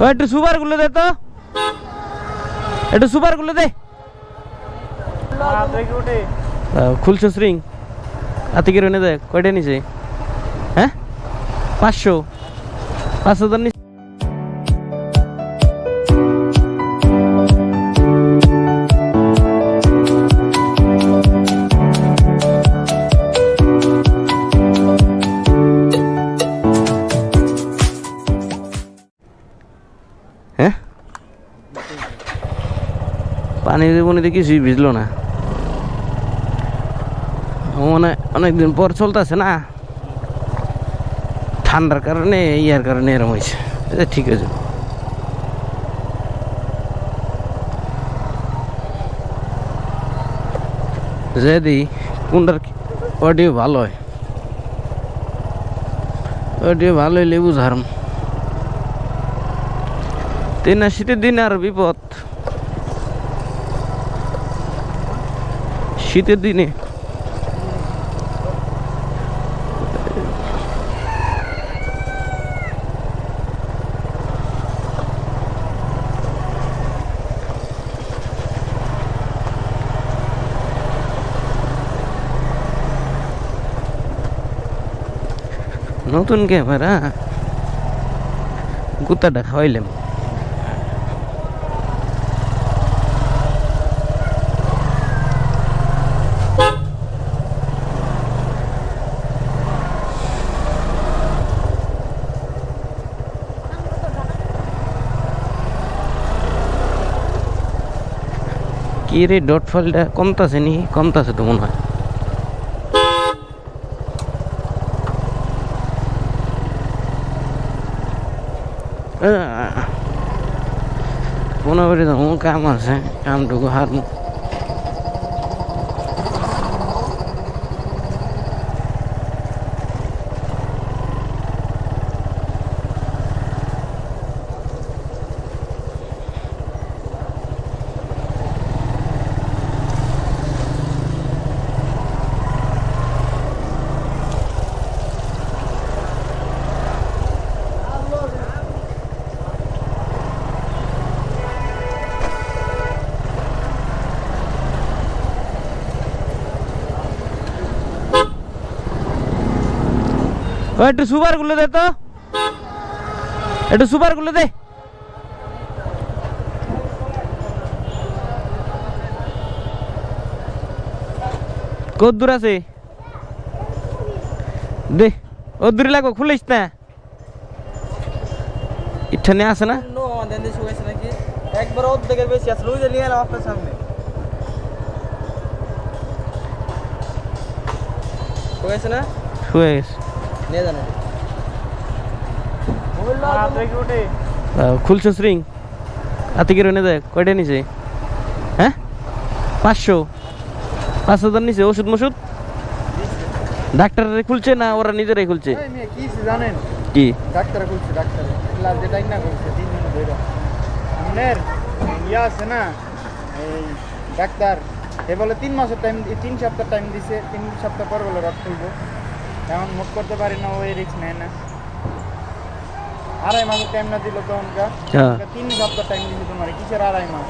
ও, একটু সুপারগুলো দে তো। একটু সুপারগুলো দে। খুলছো স্রিং আতিকের এনে দেখ কয়টা নিছে? হ্যাঁ? পাঁচশো। পাঁচশো হাজার পানি বনিতে কিছুই ভিজলো না। মানে অনেকদিন পর চলতেছে না। ঠান্ডার কারণে, ইয়ার কারণে এরম হয়েছে। এটা ঠিক আছে। যদি কোনটার অডিও ভালো হয়। অডিও ভালো হইলে বুঝারম। তিন শীতের দিন আর বিপদ। শীতের দিনে। নতুন ক্যামেরা। গুতাটা খাওয়াইলাম। কি রে ডট ফাইলটা কমতাছে নি কমতাছে তো মনে হয় মনে করি তো কাম আছে কামটুকু হার একটু সুপারগুলো দে তো একটু সুপারগুলো দে কত দূর আছে দে ও দূরে লাগো খুলিস না এখানে আছে না নো আমাদের দেশে হয়েছে নাকি একবার অর্ধেকের বেশি আসলে ওই যে নিয়ে এলাম আপনার সামনে হয়েছে না হয়ে গেছে নিয়ে জানো খুলছো স্রিং হাতে কি রনে দেয়? কয়টা নিছে? হ্যাঁ? পাঁচশো। পাঁচ হাজার নিছে ওষুধ মষুধ? ডাক্তার খুলছে না ওরা নিজেরাই খুলছে? কি জানেন? কি? ডাক্তার না করছে তিন দিন ধরে আপনার ইয়া আছে না এই ডাক্তার এ বলে তিন মাসের টাইম তিন সপ্তাহ টাইম দিছে তিন সপ্তাহ পর বলে রথ খুলবো এখন মুখ করতে পারি না ওই রিক্স নেয় না। আড়াই মাসের টাইম না দিল তখনকার হ্যাঁ। তিন সপ্তাহ টাইম দিছে তোমার কিসের আড়াই মাস?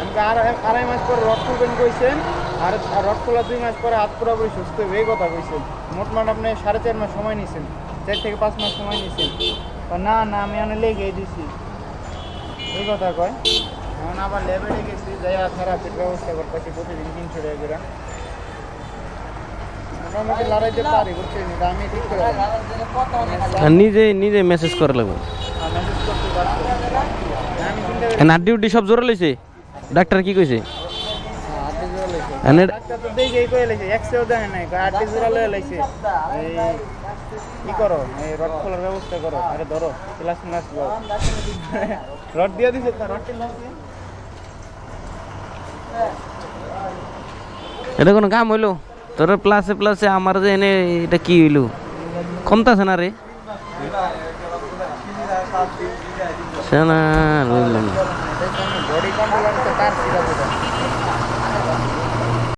আমাকে আড়াই মাস পরে রথ খুলবেন কইছেন আর রথ খোলা দুই মাস পরে হাত পুরোপুরি সুস্থ এই কথা কইছেন। মোটমাট আপনি সাড়ে চার মাস সময় নিছেন চার থেকে পাঁচ মাস সময় নিছেন। না না আমি অনেক লেগে দিছি। এই কথা কয়। এখন আবার লেবেলে গেছি যাই থেরাপির ব্যবস্থা করতেছি প্রতিদিন তিনশো টাকা মোটামুটি লড়াইতে পারি বুঝছেন? এটা আমি ঠিক করে আর নিজে নিজে মেসেজ করে লাগবে। নাড্ডি উড্ডি সব জোরে লইছে ডাক্তার কি কইছে। এই ই করো, এই রড খোলার ব্যবস্থা করো, আরে ধরো, ক্লাস ম্লাস রড দিছে দিয়ে। এটা কোনো কাম হইল? তোর প্লাসে প্লাসে আমার যে এনে এটা কি হইল? কমতাছে না রে? সে না বুঝলাম